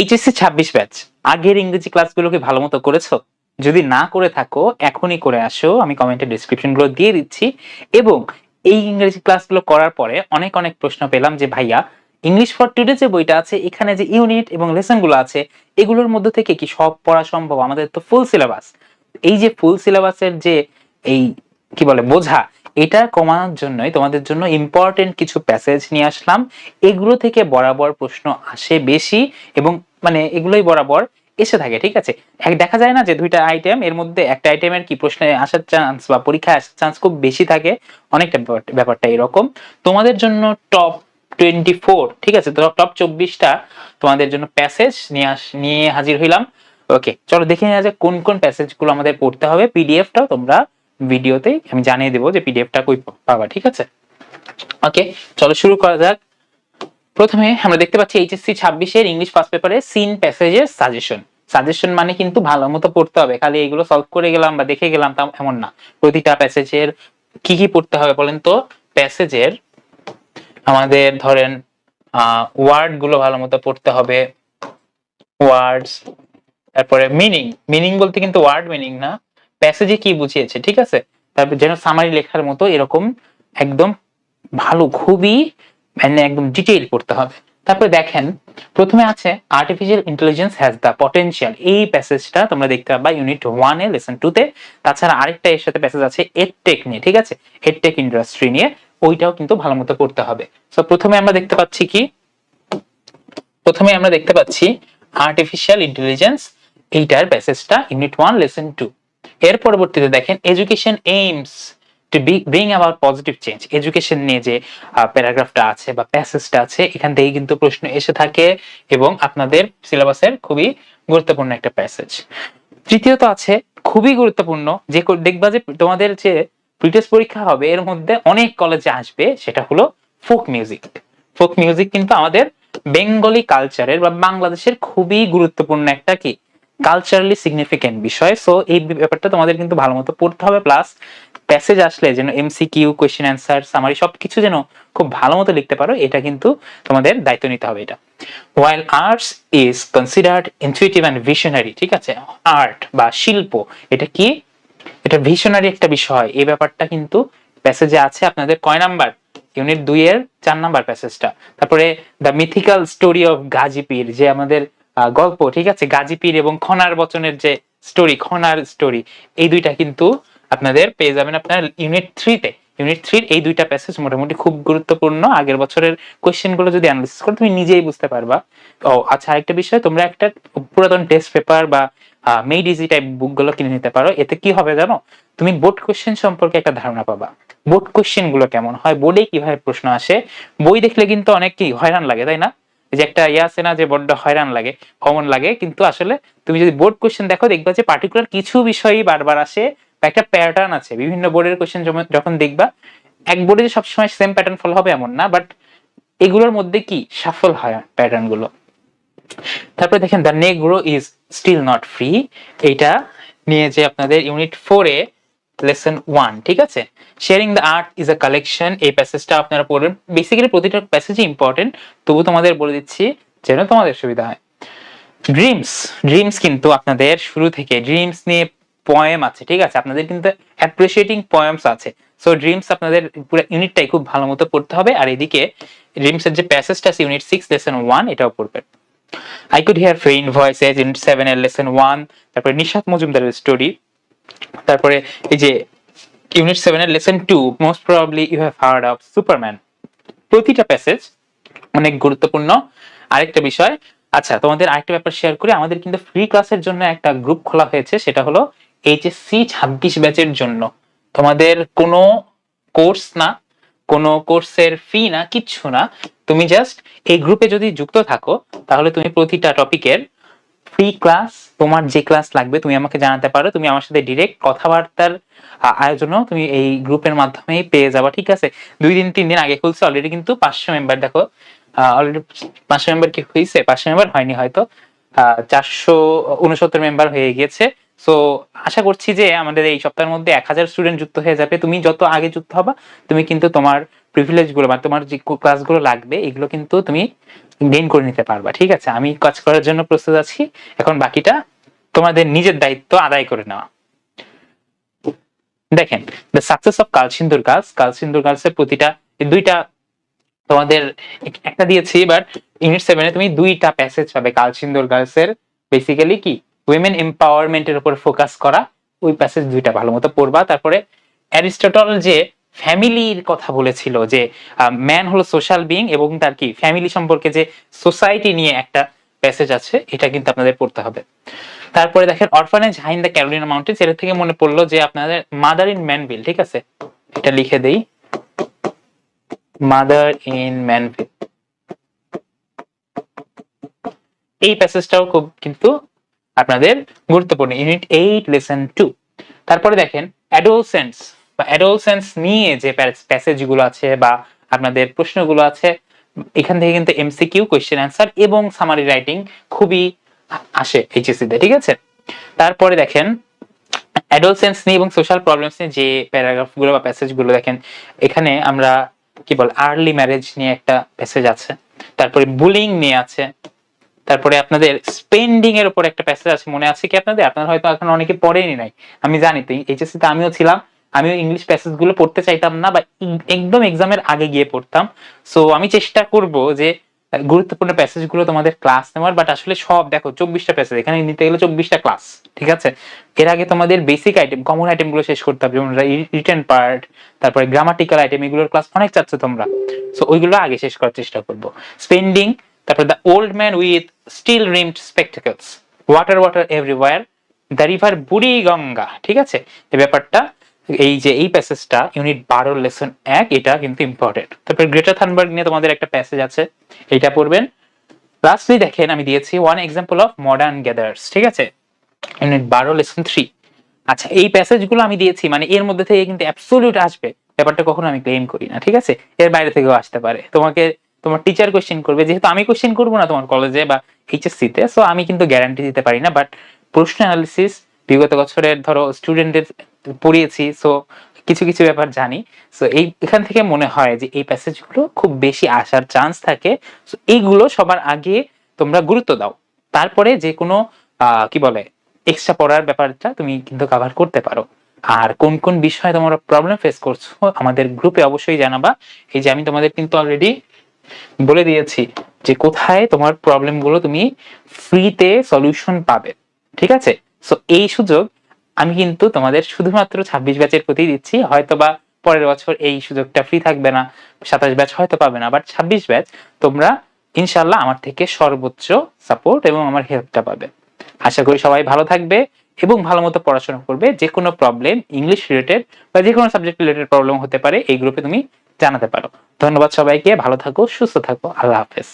HSC ছাব্বিশ batch আগের ইংরেজি ক্লাসগুলোকে ভালো মতো করেছ? যদি না করে থাকো, এখনই করে আসো। আমি কমেন্টের ডিসক্রিপশনগুলো দিয়ে দিচ্ছি। এবং এই ইংরেজি ক্লাসগুলো করার পরে অনেক অনেক প্রশ্ন পেলাম যে, ভাইয়া ইংলিশ ফর টুডে যে বইটা আছে, এখানে যে ইউনিট এবং লেসনগুলো আছে, এগুলোর মধ্যে থেকে কি সব পড়া সম্ভব? আমাদের তো ফুল সিলেবাস এই যে ফুল সিলেবাসের যে এই, কি বলে, বোঝা এটা কমানোর জন্যই তোমাদের জন্য ইম্পর্টেন্ট কিছু প্যাসেজ নিয়ে আসলাম। এগুলো থেকে বরাবর প্রশ্ন আসে বেশি এবং মানে এগুলোই বরাবর এসে থাকে, ঠিক আছে? দেখা যায় না যে দুইটা আইটেম এর মধ্যে একটা আইটেমের কি প্রশ্নে আসার চান্স বা পরীক্ষায় আসার চান্স খুব বেশি থাকে, অনেকটা ব্যাপার- ব্যাপারটা এরকম। তোমাদের জন্য টপ টোয়েন্টি ফোর ঠিক আছে? টপ চব্বিশটা তোমাদের জন্য প্যাসেজ নিয়ে আস, নিয়ে হাজির হইলাম। ওকে চলো দেখে নেওয়া যাক কোন কোন প্যাসেজগুলো আমাদের পড়তে হবে। পিডিএফটাও তোমরা ভিডিওতে আমি জানিয়ে দেবো যে পিডিএফটা কই পাবা, ঠিক আছে? ওকে চলো শুরু করা যাক। প্রথমে আমরা দেখতে পাচ্ছি এইচএসসি ছাব্বিশের ইংলিশ ফার্স্ট পেপারে সিন প্যাসেজের সাজেশন সাজেশন মানে কিন্তু ভালো মতো পড়তে হবে। খালি এগুলো সলভ করে গেলাম বা দেখে গেলাম তা এমন না। প্রতিটা প্যাসেজের কি কি পড়তে হবে বলেন তো? প্যাসেজের আমাদের ধরেন ওয়ার্ডগুলো ভালো মতো পড়তে হবে। ওয়ার্ডস তারপরে মিনিং মিনিং বলতে কিন্তু ওয়ার্ড মিনিং না। প্যাসেজে কি বুঝিয়েছে, ঠিক আছে? তারপর যেন সামারি লেখার মতো এরকম একদম ভালো, খুবই মানে একদম ডিটেইল করতে হবে। তারপরে দেখেন, প্রথমে আছে artificial intelligence has the potential এই প্যাসেজটা তোমরা দেখতে পাবা ইউনিট ওয়ান এ লেসন টু তে। তাছাড়া আরেকটা এর সাথে প্যাসেজ আছে এডটেক নিয়ে, ঠিক আছে? এডটেক ইন্ডাস্ট্রি নিয়ে, ওইটাও কিন্তু ভালো মতো করতে হবে। সো প্রথমে আমরা দেখতে পাচ্ছি কি? প্রথমে আমরা দেখতে পাচ্ছি আর্টিফিশিয়াল ইন্টেলিজেন্স এইটার প্যাসেজটা ইউনিট ওয়ান লেসন টু এর পরবর্তীতে দেখেন education aims to be bring about positive change education নিয়ে যে প্যারাগ্রাফটা আছে বা প্যাসেজটা আছে, এখান থেকে কিন্তু প্রশ্ন এসে থাকে এবং আপনাদের সিলেবাসের খুবই গুরুত্বপূর্ণ একটা প্যাসেজ। তৃতীয়ত আছে, খুবই গুরুত্বপূর্ণ যে, দেখবা যে, তোমাদের যে প্রিটেস্ট পরীক্ষা হবে, এর মধ্যে অনেক কলেজে আসবে, সেটা হলো ফোক মিউজিক ফোক মিউজিক কিন্তু আমাদের বেঙ্গলি কালচারের বা বাংলাদেশের খুবই গুরুত্বপূর্ণ একটা কি? কালচারালি সিগনিফিকেন্ট বিষয়। সো এই ব্যাপারটা তোমাদের কিন্তু ভালো মতো পড়তে হবে। প্লাস প্যাসেজ আসলে যেন এমসিকিউ কোয়েশ্চেন অ্যান্সার সামারি সবকিছু যেন খুব ভালো মতো লিখতে পারো, এটা কিন্তু তোমাদের দায়িত্ব নিতে হবে এটা। While arts is considered intuitive and visionary ঠিক আছে? আর্ট বা শিল্প, এটা কি? এটা ভিশনারি একটা বিষয়। এই ব্যাপারটা কিন্তু প্যাসেজে আছে আপনাদের কয় নাম্বার? ইউনিট দুই এর চার নাম্বার প্যাসেজটা তারপরে the mythical story of Gazi Pir যে আমাদের গল্প, ঠিক আছে? গাজীপীর এবং খনার বচনের যে স্টোরি খনার স্টোরি এই দুইটা কিন্তু আপনাদের পেয়ে যাবেন আপনার ইউনিট থ্রিতে ইউনিট থ্রির এই দুইটা প্যাসেজ মোটামুটি খুব গুরুত্বপূর্ণ। আগের বছরের কোয়েশ্চেনগুলো যদি অ্যানালিসিস করো, তুমি নিজেই বুঝতে পারবা। ও আচ্ছা আরেকটা বিষয়, তোমরা একটা পুরাতন টেস্ট পেপার বা মেড ইজি টাইপ বুকগুলো কিনে নিতে পারো। এতে কি হবে জানো? তুমি বোর্ড কোশ্চেন সম্পর্কে একটা ধারণা পাবা। বোর্ড কোশ্চেনগুলো কেমন হয়? বোর্ডে কীভাবে প্রশ্ন আসে? বই দেখলে কিন্তু অনেক কি হয়রান লাগে, তাই না? যে একটা ইয়ে আছে না যে বড্ড হয়রান লাগে, কমন লাগে, কিন্তু আসলে তুমি যদি বোর্ড কোশ্চেন দেখো, দেখবা যে পার্টিকুলার কিছু বিষয়ই বারবার আসে, বা একটা প্যাটার্ন আছে, বিভিন্ন বোর্ডের কোশ্চেন যখন দেখবা, এক বোর্ডে যে সবসময় সেম প্যাটার্ন ফলো হবে এমন না বাট এগুলোর মধ্যে কি সাফল হয় প্যাটার্নগুলো? তারপরে দেখেন the Negro is still not free এইটা নিয়ে যে আপনাদের ইউনিট ফোরে লেসন ওয়ান ঠিক আছে? Sharing the art is a collection এই প্যাসেজটা আপনারা পড়বেন। বেসিক্যালি প্রতিটা প্যাসেজই ইম্পর্টেন্ট তবু তোমাদের বলে দিচ্ছি যেন তোমাদের সুবিধা হয়। ড্রিমস ড্রিমস কিন্তু আপনাদের শুরু থেকে ড্রিমস নিয়ে পয়েম আছে, ঠিক আছে? আপনাদের কিন্তু অ্যাপ্রিসিয়েটিং পয়েমস আছে। সো ড্রিমস আপনাদের পুরো ইউনিটটাই খুব ভালো মতো পড়তে হবে। আর এদিকে ড্রিমসের যে প্যাসেজটা আছে ইউনিট সিক্স লেসন ওয়ান এটাও পড়বেন। I could hear faint voices unit seven এর লেসন ওয়ান তারপরে নিশাত মজুমদারের স্টোরি তারপরে এই যে ইউনিট সেভেন এর lesson two most probably you have heard of Superman প্রতিটা প্যাসেজ অনেক গুরুত্বপূর্ণ। আরেকটা বিষয় আচ্ছা তোমাদের আরেকটা ব্যাপার শেয়ার করি। আমাদের কিন্তু ফ্রি ক্লাসের জন্য একটা গ্রুপ খোলা হয়েছে, সেটা হলো এইচএসসি ছাব্বিশ ব্যাচের জন্য। তোমাদের কোনো কোর্স না, কোনো কোর্সের ফি না, কিচ্ছু না। তুমি জাস্ট এই গ্রুপে যদি যুক্ত থাকো, তাহলে তুমি প্রতিটা টপিকের ফ্রি ক্লাস তোমার যে ক্লাস লাগবে, তুমি আমাকে জানাতে পারো। তুমি আমার সাথে ডিরেক্ট কথাবার্তার আয়োজনও তুমি এই গ্রুপের মাধ্যমেই পেয়ে যাবা, ঠিক আছে? দুই দিন, তিন দিন আগে খুলছে অলরেডি কিন্তু পাঁচশো মেম্বার দেখো অলরেডি পাঁচশো মেম্বার কি হয়েছে পাঁচশো মেম্বার হয়নি হয়তো। চারশো উনসত্তর মেম্বার হয়ে গিয়েছে। সো আশা করছি যে আমাদের এই সপ্তাহের মধ্যে এক হাজার স্টুডেন্ট যুক্ত হয়ে যাবে। তুমি যত আগে যুক্ত হবা, তুমি কিন্তু তোমার প্রিভিলেজগুলো বা তোমার যে ক্লাসগুলো লাগবে, এগুলো কিন্তু তুমি গেইন করে নিতে পারবা, ঠিক আছে? আমি কাজ করার জন্য প্রস্তুত আছি। এখন বাকিটা তোমাদের নিজের দায়িত্ব আদায় করে নেওয়া। দেখেন the success of Kalsindur girls Kalsindur এর প্রতিটা দুইটা তোমাদের একটা দিয়েছি বাট ইউনিট সেভেনে তুমি দুইটা প্যাসেজ পাবে কালসিন্দুর গার্লস এর। বেসিক্যালি কি? উইমেন এম্পাওয়ারমেন্টের উপর ফোকাস করা, ওই প্যাসেজ দুইটা ভালো মতো পড়বা। তারপরে অ্যারিস্টটল যে ফ্যামিলির কথা বলেছিল যে ম্যান হলো সোশ্যাল বিং এবং তার কি ফ্যামিলি সম্পর্কে যে সোসাইটি নিয়ে একটা প্যাসেজ আছে, এটা কিন্তু আপনাদের পড়তে হবে। তারপরে দেখেন orphanage in the Carolina mountains এটা থেকে মনে পড়ল যে আপনাদের মাদার ইন ম্যানভিল ঠিক আছে? এটা লিখে দেই। মাদার ইন ম্যানভিল এই প্যাসেজটাও খুব কিন্তু আপনাদের গুরুত্বপূর্ণ। ইউনিট এইট লেসন টু তারপরে দেখেন অ্যাডোলসেন্স বা অ্যাডোলসেন্স নিয়ে যে প্যাসেজগুলো আছে বা আপনাদের প্রশ্নগুলো আছে, এখান থেকে কিন্তু এমসিকিউ কোয়েশ্চেন অ্যান্সার এবং সামারি রাইটিং খুবই আসে এইচএসসি তে, ঠিক আছে? তারপরে দেখেন অ্যাডোলসেন্স নিয়ে এবং সোশ্যাল প্রবলেমস নিয়ে যে প্যারাগ্রাফগুলো বা প্যাসেজগুলো দেখেন, এখানে আমরা কি বল আর্লি ম্যারেজ নিয়ে একটা প্যাসেজ আছে, তারপরে বুলিং নিয়ে আছে, তারপরে আপনাদের স্পেন্ডিং এর উপর একটা প্যাসেজ আছে, মনে আছে কি আপনাদের? আপনারা হয়তো এখন অনেকে পড়েনি নাই, আমি জানি, তো এইচএসসি তে আমিও ছিলাম আমিও ইংলিশ প্যাসেজগুলো পড়তে চাইতাম না বা একদম এক্সামের আগে গিয়ে পড়তাম। সো আমি চেষ্টা করব যে গুরুত্বপূর্ণ প্যাসেজগুলো তোমাদের ক্লাস নেওয়ার বাট আসলে সব, দেখো, চব্বিশটা প্যাসেজ এখানে নিতে গেলে চব্বিশটা ক্লাস ঠিক আছে? এর আগে তোমাদের বেসিক আইটেম কমন আইটেমগুলো শেষ করতে হবে, যেমন রিটেন পার্ট তারপরে গ্রামাটিক্যাল আইটেম এগুলোর ক্লাস অনেক চাচ্ছ তোমরা। সো ওইগুলো আগে শেষ করার চেষ্টা করব। স্পেন্ডিং তারপর the old man with steel rimmed spectacles water water everywhere the river Buri Ganga ঠিক আছে? এই ব্যাপারটা এই যে এই প্যাসেজটা ইউনিট বারো লেসন এক, এটা কিন্তু ইম্পর্টেন্ট তারপর গ্রেটার থানবার্গ নিয়ে তোমাদের একটা প্যাসেজ আছে এটা পড়বেন। লাস্টলি দেখেন, আমি দিয়েছি one example of modern gathers ঠিক আছে? ইউনিট বারো লেসন থ্রি আচ্ছা এই প্যাসেজগুলো আমি দিয়েছি মানে এর মধ্যে থেকে কিন্তু অ্যাবসলিউট আসবে। ব্যাপারটা কখনো আমি ক্লেম করি না, ঠিক আছে? এর বাইরে থেকেও আসতে পারে। তোমাকে, তোমার টিচার কোয়েশ্চেন করবে, যেহেতু আমি কোশ্চেন করব না তোমার কলেজে বা এইচএসসি তে সো আমি কিন্তু গ্যারান্টি দিতে পারি না বাট প্রশ্ন অ্যানালিসিস বিগত বছরের ধরো স্টুডেন্টদের পড়িয়েছি সো কিছু কিছু ব্যাপার জানি। সো এই, এখান থেকে মনে হয় যে এই প্যাসেজগুলো খুব বেশি আসার চান্স থাকে। সো এইগুলো সবার আগে তোমরা গুরুত্ব দাও। তারপরে যে কোনো কি বলে এক্সট্রা পড়ার ব্যাপারটা তুমি কিন্তু কাভার করতে পারো। আর কোন কোন বিষয়ে তোমরা প্রবলেম ফেস করছ, আমাদের গ্রুপে অবশ্যই জানাবা। এই যে আমি তোমাদের কিন্তু অলরেডি বলে দিয়েছি যে কোথায় তোমার প্রবলেমগুলো তুমি ফ্রিতে সলিউশন পাবে। ঠিক আছে? সো এই সুযোগ আমি কিন্তু তোমাদের শুধুমাত্র ছাব্বিশ ব্যাচের প্রতি দিচ্ছি। হয়তো বা পরের বছর এই সুযোগটা ফ্রি থাকবে না, সাতাশ ব্যাচ হয়তো পাবে না বাট ছাব্বিশ ব্যাচ তোমরা ইনশাল্লাহ আমার থেকে সর্বোচ্চ সাপোর্ট এবং আমার হেল্পটা পাবে। আশা করি সবাই ভালো থাকবে এবং ভালো মতো পড়াশোনা করবে। যে কোনো প্রবলেম ইংলিশ রিলেটেড বা যে কোনো সাবজেক্ট রিলেটেড প্রবলেম হতে পারে, এই গ্রুপে তুমি জানাতে পারো। ধন্যবাদ সবাইকে, ভালো থাকো, সুস্থ থাকো, আল্লাহ হাফেজ।